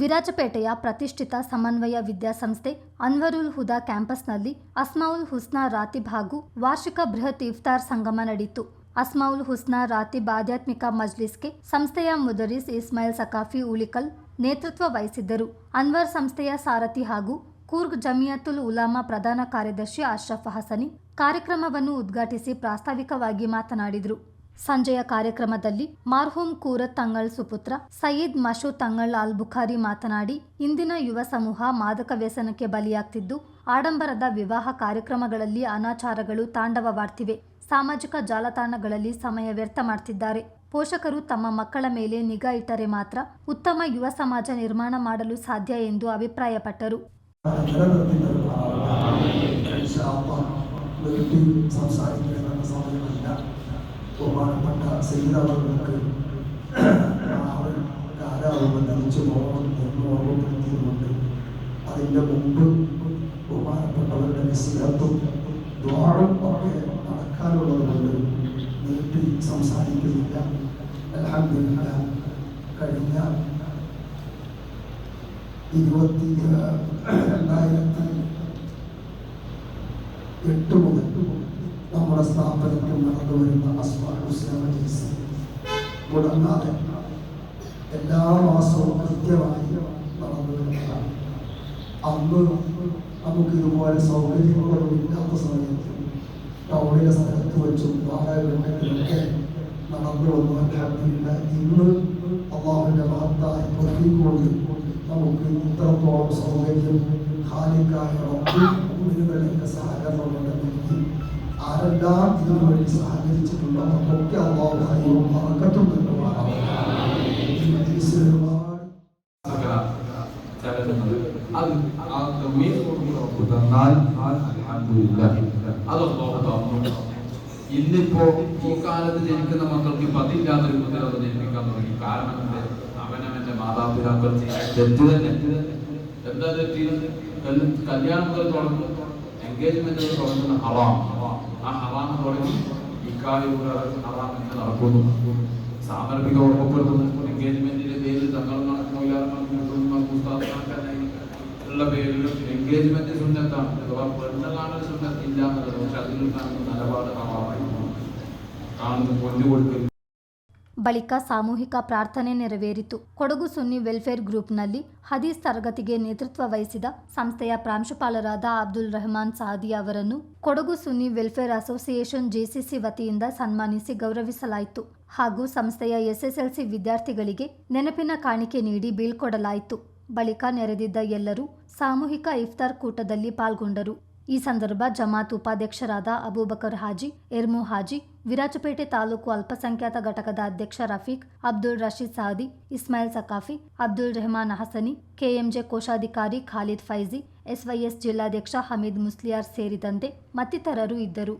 ವಿರಾಜಪೇಟೆಯ ಪ್ರತಿಷ್ಠಿತ ಸಮನ್ವಯ ವಿದ್ಯಾಸಂಸ್ಥೆ ಅನ್ವರುಲ್ ಹುದಾ ಕ್ಯಾಂಪಸ್ನಲ್ಲಿ ಅಸ್ಮಾವುಲ್ ಹುಸ್ನಾ ರಾತಿಬ್ ಹಾಗೂ ವಾರ್ಷಿಕ ಬೃಹತ್ ಇಫ್ತಾರ್ ಸಂಗಮ ನಡೆಯಿತು. ಅಸ್ಮಾವುಲ್ ಹುಸ್ನಾ ರಾತಿಬ್ ಆಧ್ಯಾತ್ಮಿಕ ಮಜ್ಲಿಸ್ಗೆ ಸಂಸ್ಥೆಯ ಮುದರಿಸ್ ಇಸ್ಮಾಯಿಲ್ ಸಕಾಫಿ ಉಳಿಕಲ್ ನೇತೃತ್ವ ವಹಿಸಿದ್ದರು. ಅನ್ವರ್ ಸಂಸ್ಥೆಯ ಸಾರಥಿ ಹಾಗೂ ಕೂರ್ಗ್ ಜಮಿಯತುಲ್ ಉಲಾಮಾ ಪ್ರಧಾನ ಕಾರ್ಯದರ್ಶಿ ಅಶ್ರಫ್ ಹಸನಿ ಕಾರ್ಯಕ್ರಮವನ್ನು ಉದ್ಘಾಟಿಸಿ ಪ್ರಾಸ್ತಾವಿಕವಾಗಿ ಮಾತನಾಡಿದರು. ಸಂಜೆಯ ಕಾರ್ಯಕ್ರಮದಲ್ಲಿ ಮಾರ್ಹೂಮ್ ಕೂರತ್ ತಂಗಳ್ ಸುಪುತ್ರ ಸಯೀದ್ ಮಶು ತಂಗಳ್ ಅಲ್ ಬುಖಾರಿ ಮಾತನಾಡಿ, ಇಂದಿನ ಯುವ ಸಮೂಹ ಮಾದಕ ವ್ಯಸನಕ್ಕೆ ಬಲಿಯಾಗ್ತಿದ್ದು, ಆಡಂಬರದ ವಿವಾಹ ಕಾರ್ಯಕ್ರಮಗಳಲ್ಲಿ ಅನಾಚಾರಗಳು ತಾಂಡವವಾಡ್ತಿವೆ. ಸಾಮಾಜಿಕ ಜಾಲತಾಣಗಳಲ್ಲಿ ಸಮಯ ವ್ಯರ್ಥ ಮಾಡ್ತಿದ್ದಾರೆ. ಪೋಷಕರು ತಮ್ಮ ಮಕ್ಕಳ ಮೇಲೆ ನಿಗಾ ಇಟ್ಟರೆ ಮಾತ್ರ ಉತ್ತಮ ಯುವ ಸಮಾಜ ನಿರ್ಮಾಣ ಮಾಡಲು ಸಾಧ್ಯ ಎಂದು ಅಭಿಪ್ರಾಯಪಟ್ಟರು. ബഹുമാനപ്പെട്ട സയ്യിദ് അവർ ആരാവുമെന്ന് തിരിച്ചു പോകണം എന്ന് ഓർമ്മപ്പെടുത്തിയതുകൊണ്ട് അതിന്റെ മുമ്പ് ബഹുമാനപ്പെട്ടവരുടെ നിശ്ചയത്വം ദ്വാരം ഒക്കെ നടക്കാനുള്ളതുകൊണ്ട് നീട്ടി സംസാരിക്കുന്നില്ല. അലഹമില്ല കഴിഞ്ഞ ഇരുപത്തി രണ്ടായിരത്തി എട്ട് മുതൽ നമ്മുടെ സ്ഥാപനത്തിൽ നടന്നു വരുന്ന അസ്മാ ഹുസ്ലാം മുടങ്ങാതെ എല്ലാ മാസവും കൃത്യമായി നടന്നു വരുന്നതാണ് അന്ന് നമുക്ക് ഇതുപോലെ സൗകര്യങ്ങളൊന്നും ഇല്ലാത്ത സമയത്ത് ടൗണിലെ സ്ഥലത്ത് വെച്ചും വാടകഘട്ടത്തിലൊക്കെ നടന്നു വന്നു ഇന്ന് അള്ളാഹുവിന്റെ മഹത്തായ പൊരുത്തിക്കൊണ്ട് നമുക്ക് ഇത്രത്തോളം സൗകര്യം ഖാലിക്കായ റബ്ബിനുകളുടെ സഹകരണം ആരെല്ലാം ഇതിനു വേണ്ടി സഹകരിച്ചിട്ടുണ്ടോ അതൊക്കെ അള്ളാഹു ഹൈവും മറക്കത്തും ഇന്നിപ്പോ ഈ കാലത്ത് ജനിക്കുന്ന മക്കൾക്ക് പതില്ലാത്തൊരു അത് ജനിപ്പിക്കാൻ കാരണം എന്ത്? അവനവന്റെ മാതാപിതാക്കൾ തെറ്റ് തന്നെ. എന്താ തെറ്റ്? കല്യാണം മുതൽ തുടങ്ങും. എൻഗേജ്മെന്റ് തുടങ്ങുന്ന ഹറാം ആ ഹറാം തുടങ്ങി ഇക്കാലൂടെ ഹറാം എന്ന് നടക്കുന്നു. സാമർപ്പിക ഉറപ്പപ്പെടുത്തുന്നു എൻഗേജ്മെന്റിന്റെ പേരിൽ തങ്ങളും ഉള്ള പേരിൽ എൻഗേജ്മെന്റ് സുന്നത്താണ്. അഥവാ പെണ്ണ് കാണൽ സുന്നത്തില്ല എന്നുള്ളത് പക്ഷെ അതിൽ കാണുന്ന നിലപാട് ഹറാമായിരുന്നു കാണുന്ന പൊന്നു കൊടുക്കൽ ಬಳಿಕ ಸಾಮೂಹಿಕ ಪ್ರಾರ್ಥನೆ ನೆರವೇರಿತು. ಕೊಡಗು ಸುನ್ನಿ ವೆಲ್ಫೇರ್ ಗ್ರೂಪ್ನಲ್ಲಿ ಹದೀಸ್ ತರಗತಿಗೆ ನೇತೃತ್ವ ವಹಿಸಿದ ಸಂಸ್ಥೆಯ ಪ್ರಾಂಶುಪಾಲರಾದ ಅಬ್ದುಲ್ ರೆಹಮಾನ್ ಸಾದಿ ಅವರನ್ನು Kodagu Sunni welfare association JCC ವತಿಯಿಂದ ಸನ್ಮಾನಿಸಿ ಗೌರವಿಸಲಾಯಿತು ಹಾಗೂ ಸಂಸ್ಥೆಯ ಎಸ್ಎಸ್ಎಲ್ಸಿ ವಿದ್ಯಾರ್ಥಿಗಳಿಗೆ ನೆನಪಿನ ಕಾಣಿಕೆ ನೀಡಿ ಬೀಳ್ಕೊಡಲಾಯಿತು. ಬಳಿಕ ನೆರೆದಿದ್ದ ಎಲ್ಲರೂ ಸಾಮೂಹಿಕ ಇಫ್ತಾರ್ ಕೂಟದಲ್ಲಿ ಪಾಲ್ಗೊಂಡರು. ಈ ಸಂದರ್ಭ ಜಮಾತ್ ಉಪಾಧ್ಯಕ್ಷರಾದ ಅಬೂಬಕರ್ ಹಾಜಿ, ಎರ್ಮು ಹಾಜಿ, ವಿರಾಜಪೇಟೆ ತಾಲೂಕು ಅಲ್ಪಸಂಖ್ಯಾತ ಘಟಕದ ಅಧ್ಯಕ್ಷ ರಫೀಕ್, ಅಬ್ದುಲ್ ರಶೀದ್ ಸಾದಿ ಇಸ್ಮಾಯಿಲ್ ಸಕಾಫಿ, ಅಬ್ದುಲ್ ರೆಹಮಾನ್ ಹಸನಿ ಕೆಎಂಜೆ ಕೋಶಾಧಿಕಾರಿ ಖಾಲಿದ್ ಫೈಜಿ, ಎಸ್ವೈಎಸ್ ಜಿಲ್ಲಾಧ್ಯಕ್ಷ ಹಮೀದ್ ಮುಸ್ಲಿಯಾರ್ ಸೇರಿದಂತೆ ಮತ್ತಿತರರು ಇದ್ದರು.